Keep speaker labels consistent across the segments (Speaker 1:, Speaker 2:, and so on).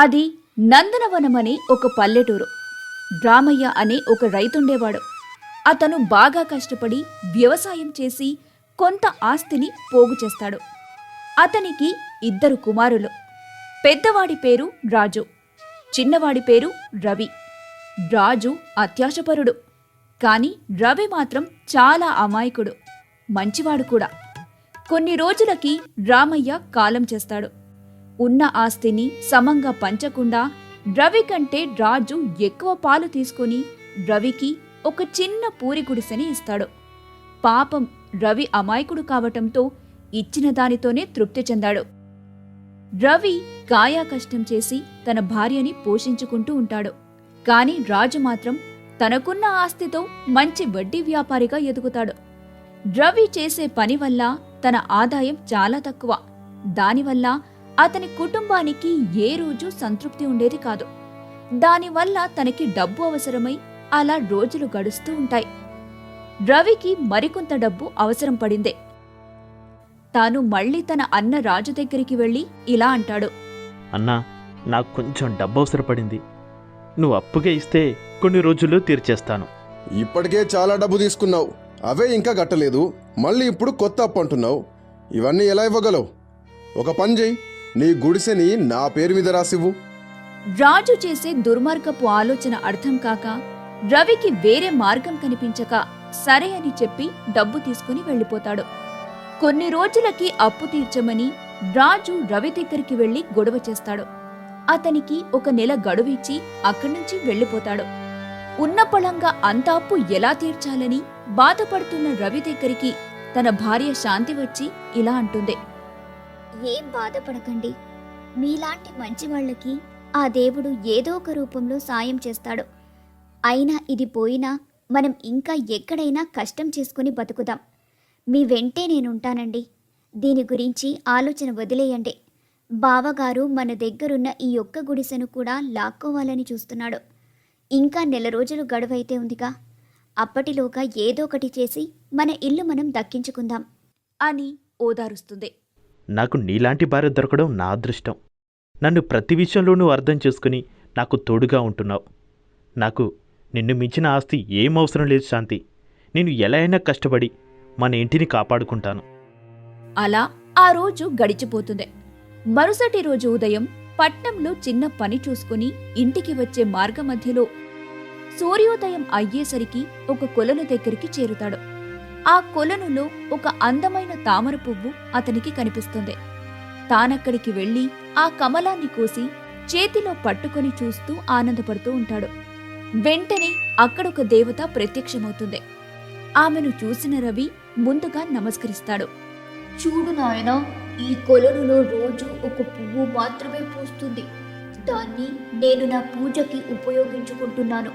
Speaker 1: అది నందనవనమనే ఒక పల్లెటూరు. రామయ్య అనే ఒక రైతుండేవాడు. అతను బాగా కష్టపడి వ్యవసాయం చేసి కొంత ఆస్తిని పోగు చేస్తాడు. అతనికి ఇద్దరు కుమారులు. పెద్దవాడి పేరు రాజు. చిన్నవాడి పేరు రవి. రాజు అత్యాశపరుడు. కాని రవి మాత్రం చాలా అమాయకుడు. మంచివాడు కూడా. కొన్ని రోజులకి రామయ్య కాలం చేస్తాడు. ఉన్న ఆస్తిని సమంగా పంచకుండా రవి కంటే రాజు ఎక్కువ పాలు తీసుకుని రవికి ఒక చిన్న పూరి గుడిసెని ఇస్తాడు. పాపం రవి అమాయకుడు కావటంతో ఇచ్చిన దానితోనే తృప్తి చెందాడు. రవి కాయా కష్టం చేసి తన భార్యని పోషించుకుంటూ ఉంటాడు. కాని రాజు మాత్రం తనకున్న ఆస్తితో మంచి వడ్డీ వ్యాపారిగా ఎదుగుతాడు. రవి చేసే పని వల్ల తన ఆదాయం చాలా తక్కువ. దానివల్ల అతని కుటుంబానికి ఏ రోజు సంతృప్తి ఉండేది కాదు. దానివల్ల తనకి డబ్బు అవసరమై అలా రోజులు గడుస్తూ ఉంటాయి. రవికి మరికొంత డబ్బు అవసరం పడిందే. తాను మళ్ళీ తన అన్న రాజు దగ్గరికి వెళ్ళి ఇలా అంటాడు.
Speaker 2: అన్నా నాకు కొంచెం డబ్బు అవసరపడింది నువ్వు అప్పుగా ఇస్తే కొన్ని రోజుల్లో తీర్చేస్తాను.
Speaker 3: ఇప్పటికే చాలా డబ్బు తీసుకున్నావు. అవే ఇంకా కట్టలేదు. మళ్ళీ ఇప్పుడు కొత్త అప్పు అంటున్నావు. ఇవన్నీ ఎలా ఇవ్వగలవు? ఒక పని చెయ్యి. నీ గుడిసెని నా పేరు మీద రాసివ్వు.
Speaker 1: రాజు చేసే దుర్మార్గపు ఆలోచన అర్థం కాక రవికి వేరే మార్గం కనిపించక సరే అని చెప్పి డబ్బు తీసుకుని వెళ్ళిపోతాడు. కొన్ని రోజులకి అప్పు తీర్చమని రాజు రవి దగ్గరికి వెళ్ళి గొడవ చేస్తాడు. అతనికి ఒక నెల గడువిచ్చి అక్కడి నుంచి వెళ్ళిపోతాడు. ఉన్న పళంగా అంత అప్పు ఎలా తీర్చాలని బాధపడుతున్న రవి దగ్గరికి తన భార్య శాంతి వచ్చి ఇలా అంటుంది.
Speaker 4: ఏం బాధపడకండి. మీలాంటి మంచి వాళ్ళకి ఆ దేవుడు ఏదో ఒక రూపంలో సాయం చేస్తాడు. అయినా ఇది పోయినా మనం ఇంకా ఎక్కడైనా కష్టం చేసుకుని బతుకుదాం. మీ వెంటే నేనుంటానండి. దీని గురించి ఆలోచన వదిలేయండి. బావగారు మన దగ్గరున్న ఈ ఒక్క గుడిసెను కూడా లాక్కోవాలని చూస్తున్నాడు. ఇంకా నెల రోజులు గడువైతే ఉందిగా. అప్పటిలోగా ఏదో ఒకటి చేసి మన ఇల్లు మనం దక్కించుకుందాం.
Speaker 1: అని ఓదారుస్తుంది.
Speaker 2: నాకు నీలాంటి భార్య దొరకడం నా అదృష్టం. నన్ను ప్రతి విషయంలోనూ అర్థం చేసుకుని నాకు తోడుగా ఉంటున్నావు. నాకు నిన్ను మించిన ఆస్తి ఏం అవసరం లేదు శాంతి. నేను ఎలా అయినా కష్టపడి మన ఇంటిని కాపాడుకుంటాను.
Speaker 1: అలా ఆ రోజు గడిచిపోతుంది. మరుసటి రోజు ఉదయం పట్నంలో చిన్న పని చూసుకుని ఇంటికి వచ్చే మార్గమధ్యలో సూర్యోదయం అయ్యేసరికి ఒక కొలను దగ్గరికి చేరుతాడు. ఆ కొలనులో ఒక అందమైన తామర పువ్వు అతనికి కనిపిస్తుంది. తానక్కడికి వెళ్ళి ఆ కమలాన్ని కోసి చేతిలో పట్టుకొని చూస్తూ ఆనందపడుతూ ఉంటాడు. వెంటనే అక్కడొక దేవత ప్రత్యక్షమవుతుంది. ఆమెను చూసిన రవి ముందుగా నమస్కరిస్తాడు.
Speaker 4: చూడు నాయన ఈ కొలనులో రోజు ఒక పువ్వు మాత్రమే పూస్తుంది. దాన్ని నేను నా పూజకి ఉపయోగించుకుంటున్నాను.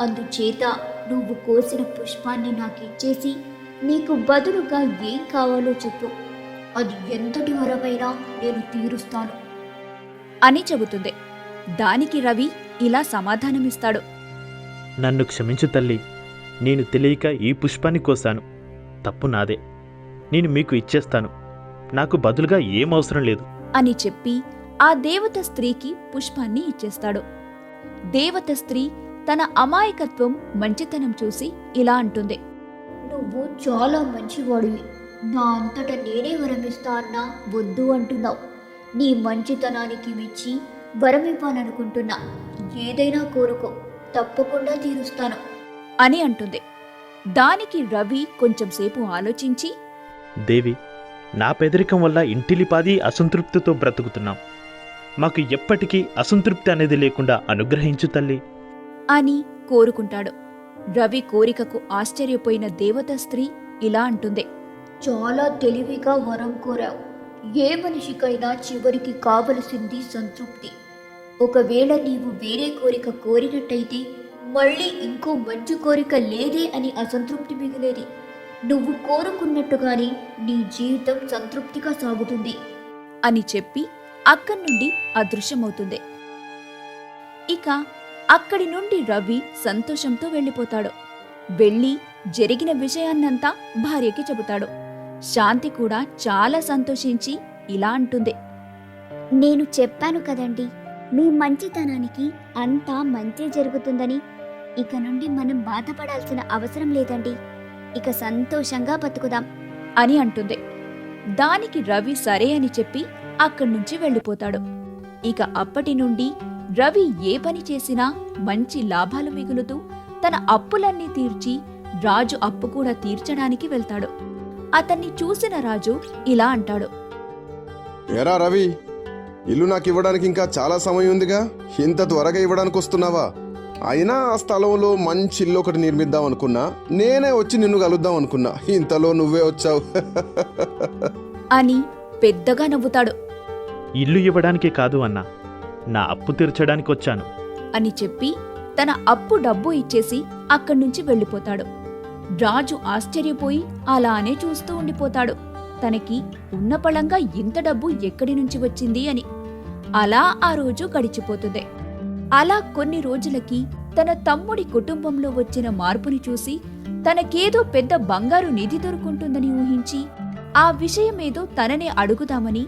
Speaker 4: అందుచేత నువ్వు కోసిన పుష్పాన్ని నాకు ఇచ్చేసి నీకు బదులుగా ఏం కావాలో చెప్పు. అది ఎంతటి వరమైనా నేను తీరుస్తాను.
Speaker 1: అని చెబుతుంది. దానికి రవి ఇలా సమాధానమిస్తాడు.
Speaker 2: నన్ను క్షమించు తల్లి. నేను తెలియక ఈ పుష్పాన్ని కోసాను. తప్పు నాదే. నేను మీకు ఇచ్చేస్తాను. నాకు బదులుగా ఏం అవసరం లేదు.
Speaker 1: అని చెప్పి ఆ దేవత స్త్రీకి పుష్పాన్ని ఇచ్చేస్తాడు. దేవత స్త్రీ తన అమాయకత్వం మంచితనం చూసి ఇలా అంటుంది.
Speaker 4: నువ్వు చాలా మంచివాడివి. నా అంతట నేనే వరమిస్తా అన్నా వద్దు అంటున్నావు. నీ మంచితనానికి మెచ్చి వరమివ్వాలనుకుంటున్నా. ఏదైనా కోరుకో తప్పకుండా తీరుస్తాను.
Speaker 1: అని అంటుంది. దానికి రవి కొంచెంసేపు ఆలోచించి
Speaker 2: దేవి నా పెదరికం వల్ల ఇంటిలిపాది అసంతృప్తితో బ్రతుకుతున్నాం. మాకు ఎప్పటికీ అసంతృప్తి అనేది లేకుండా అనుగ్రహించు తల్లి.
Speaker 1: అని కోరుకుంటాడు. రవి కోరికకు ఆశ్చర్యపోయిన దేవత స్త్రీ ఇలా అంటుంది.
Speaker 4: చాలా తెలివిగా వరం కోరావు. ఏ మనిషికైనా చివరికి కావలసింది సంతృప్తి. ఒకవేళ నీవు వేరే కోరిక కోరినట్టయితే మళ్ళీ ఇంకో మంచి కోరిక లేదే అని అసంతృప్తి మిగిలేది. నువ్వు కోరుకున్నట్టుగానే నీ జీవితం సంతృప్తిగా సాగుతుంది.
Speaker 1: అని చెప్పి అక్కడి నుండి అదృశ్యమవుతుంది. ఇక అక్కడి నుండి రవి సంతోషంతో వెళ్ళిపోతాడు. వెళ్ళి జరిగిన విషయాన్నంతా భార్యకి చెబుతాడు. శాంతి కూడా చాలా సంతోషించి ఇలా అంటుంది.
Speaker 4: నేను చెప్పాను కదండి మీ మంచితనానికి అంతా మంచి జరుగుతుందని. ఇక నుండి మనం బాధపడాల్సిన అవసరం లేదండి. ఇక సంతోషంగా బతుకుదాం.
Speaker 1: అని అంటుంది. దానికి రవి సరే అని చెప్పి అక్కడి నుంచి వెళ్ళిపోతాడు. ఇక అప్పటి నుండి రవి ఏ పని చేసినా మంచి లాభాలు మిగులుతూ తన అప్పులన్నీ తీర్చి రాజు అప్పు కూడా తీర్చడానికి వెళ్తాడు. అతన్ని చూసిన రాజు ఇలా అంటాడు.
Speaker 3: ఎరా రవి ఇల్లు నాకు ఇవ్వడానికి ఇంకా చాలా సమయం ఉందిగా. ఇంత త్వరగా ఇవ్వడానికి వస్తున్నావా? అయినా ఆ స్థలంలో మంచి ఇల్లు ఒకటి నిర్మిద్దాం అనుకున్నా. నేనే వచ్చి నిన్ను కలుద్దాం అనుకున్నా. ఇంతలో నువ్వే వచ్చావు.
Speaker 1: అని పెద్దగా నవ్వుతాడు.
Speaker 2: ఇల్లు ఇవ్వడానికే కాదు అన్నా నా అప్పు తీర్చడానికి వచ్చాను.
Speaker 1: అని చెప్పి తన అప్పు డబ్బు ఇచ్చేసి అక్కడి నుంచి వెళ్ళిపోతాడు. రాజు ఆశ్చర్యపోయి అలానే చూస్తూ ఉండిపోతాడు. తనకి ఉన్న పళంగా ఇంత డబ్బు ఎక్కడి నుంచి వచ్చింది అని. అలా ఆ రోజు గడిచిపోతుంది. అలా కొన్ని రోజులకి తన తమ్ముడి కుటుంబంలో వచ్చిన మార్పుని చూసి తనకేదో పెద్ద బంగారు నిధి దొరుకుంటుందని ఊహించి ఆ విషయమేదో తననే అడుగుదామని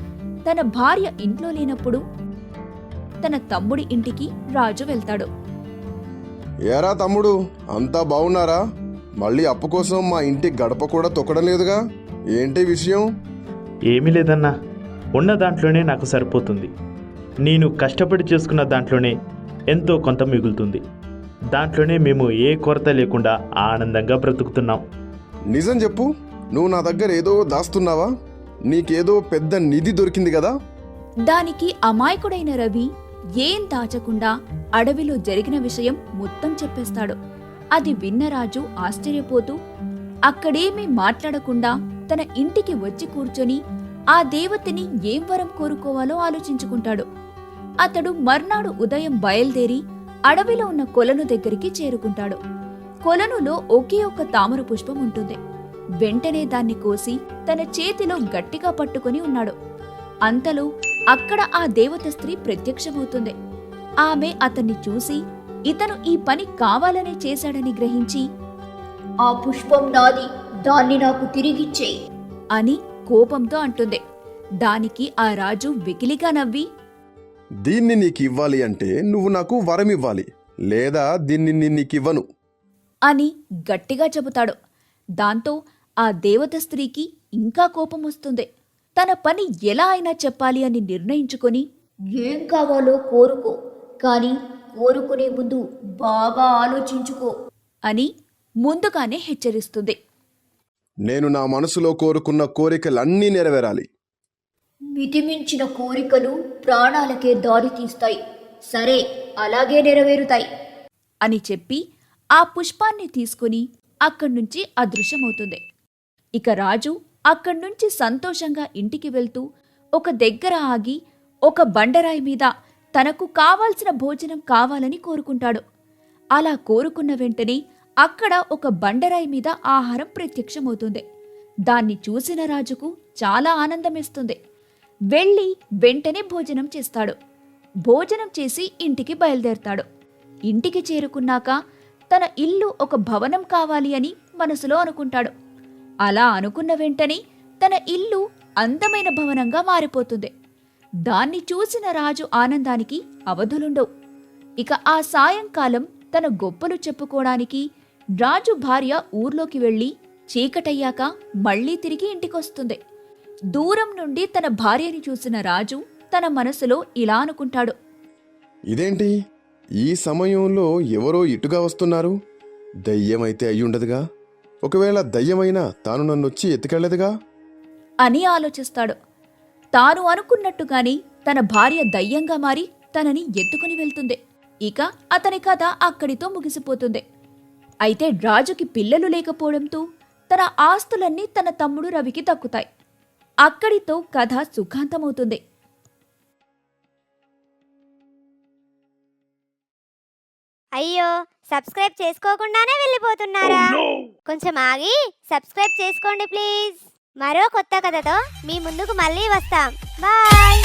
Speaker 1: తన భార్య ఇంట్లో లేనప్పుడు తన తమ్ముడి ఇంటికి రాజు వెళ్తాడు.
Speaker 3: ఏరా తమ్ముడు అంతా బాగున్నారా మళ్ళీ అప్పు కోసం మా ఇంటి గడప కూడా తొక్కడం లేదుగా? ఏంటి విషయం?
Speaker 2: ఏమీ లేదన్నా. ఉన్న దాంట్లోనే నాకు సరిపోతుంది. నేను కష్టపడి చేసుకున్న దాంట్లోనే ఎంతో కొంత మిగులుతుంది. దాంట్లోనే మేము ఏ కొరత లేకుండా ఆనందంగా బ్రతుకుతున్నాం.
Speaker 3: నిజం చెప్పు. నువ్వు నా దగ్గర ఏదో దాస్తున్నావా? నీకేదో పెద్ద నిధి దొరికింది కదా?
Speaker 1: దానికి అమాయకుడైన రవి ఏం దాచకుండా అడవిలో జరిగిన విషయం మొత్తం చెప్పేస్తాడు. అది విన్న రాజు ఆశ్చర్యపోతూ అక్కడేమీ మాట్లాడకుండా తన ఇంటికి వచ్చి కూర్చొని ఆ దేవతని ఏం వరం కోరుకోవాలో ఆలోచించుకుంటాడు. అతడు మర్నాడు ఉదయం బయలుదేరి అడవిలో ఉన్న కొలను దగ్గరికి చేరుకుంటాడు. కొలనులో ఒకే ఒక్క తామర పుష్పం ఉంటుంది. వెంటనే దాన్ని కోసి తన చేతిలో గట్టిగా పట్టుకొని ఉన్నాడు. అంతలో అక్కడ ఆ దేవత స్త్రీ ప్రత్యక్షమవుతుంది. ఆమె అతన్ని చూసి ఇతను ఈ పని కావాలనే చేశాడని గ్రహించి
Speaker 4: ఆ పుష్పం నాది దాన్ని నాకు తిరిగిచ్చేయి
Speaker 1: అని కోపంతో అంటుంది. దానికి ఆ రాజు వెకిలిగా నవ్వి
Speaker 3: దీన్ని నీకు ఇవ్వాలి అంటే నువ్వు నాకు వరం ఇవ్వాలి లేదా దీన్ని నేను నీకు ఇవ్వను
Speaker 1: అని గట్టిగా చెబుతాడు. దాంతో ఆ దేవత స్త్రీకి ఇంకా కోపం వస్తుంది. తన పని ఎలా అయినా చెప్పాలి అని నిర్ణయించుకొని
Speaker 4: ఏం కావాలో కోరుకో కానీ కోరుకునే ముందు బాగా ఆలోచించుకో
Speaker 1: అని ముందుగానే హెచ్చరిస్తుంది.
Speaker 3: నేను నా మనసులో కోరుకున్న కోరికలన్నీ నెరవేరాలి.
Speaker 4: మితిమించిన కోరికలు ప్రాణాలకే దారి తీస్తాయి. సరే అలాగే నెరవేరుతాయి
Speaker 1: అని చెప్పి ఆ పుష్పాన్ని తీసుకుని అక్కడ్నుంచి అదృశ్యమవుతుంది. ఇక రాజు అక్కడి నుంచి సంతోషంగా ఇంటికి వెళ్తూ ఒక దగ్గర ఆగి ఒక బండరాయి మీద తనకు కావాల్సిన భోజనం కావాలని కోరుకుంటాడు. అలా కోరుకున్న వెంటనే అక్కడ ఒక బండరాయి మీద ఆహారం ప్రత్యక్షమవుతుంది. దాన్ని చూసిన రాజుకు చాలా ఆనందమేస్తుంది. వెళ్ళి వెంటనే భోజనం చేస్తాడు. భోజనం చేసి ఇంటికి బయలుదేరతాడు. ఇంటికి చేరుకున్నాక తన ఇల్లు ఒక భవనం కావాలి అని మనసులో అనుకుంటాడు. అలా అనుకున్న వెంటనే తన ఇల్లు అందమైన భవనంగా మారిపోతుంది. దాన్ని చూసిన రాజు ఆనందానికి అవధులుండవు. ఇక ఆ సాయంకాలం తన గొప్పలు చెప్పుకోవడానికి రాజు భార్య ఊర్లోకి వెళ్ళి చీకటయ్యాక మళ్ళీ తిరిగి ఇంటికొస్తుంది. దూరం నుండి తన భార్యని చూసిన రాజు తన మనసులో ఇలా అనుకుంటాడు.
Speaker 3: ఇదేంటి? ఈ సమయంలో ఎవరో ఇటుగా వస్తున్నారు? దయ్యమైతే అయ్యుండదుగా? ఒకవేళ దయ్యమైనా తాను నన్నొచ్చి ఎత్తుకెళ్ళేదుగా
Speaker 1: అని ఆలోచిస్తాడు. తాను అనుకున్నట్టుగానే తన భార్య దయ్యంగా మారి తనని ఎత్తుకుని వెళ్తుంది. ఇక అతని కథ అక్కడితో ముగిసిపోతుంది. అయితే రాజుకి పిల్లలు లేకపోవడంతో తన ఆస్తులన్నీ తన తమ్ముడు రవికి దక్కుతాయి. అక్కడితో కథ సుఖాంతమవుతుంది.
Speaker 5: అయ్యో సబ్స్క్రైబ్ చేసుకోకుండానే వెళ్ళిపోతున్నారా? కొంచెం ఆగి సబ్స్క్రైబ్ చేసుకోండి ప్లీజ్. మరో కొత్త కథతో మీ ముందుకు మళ్ళీ వస్తాం. బాయ్.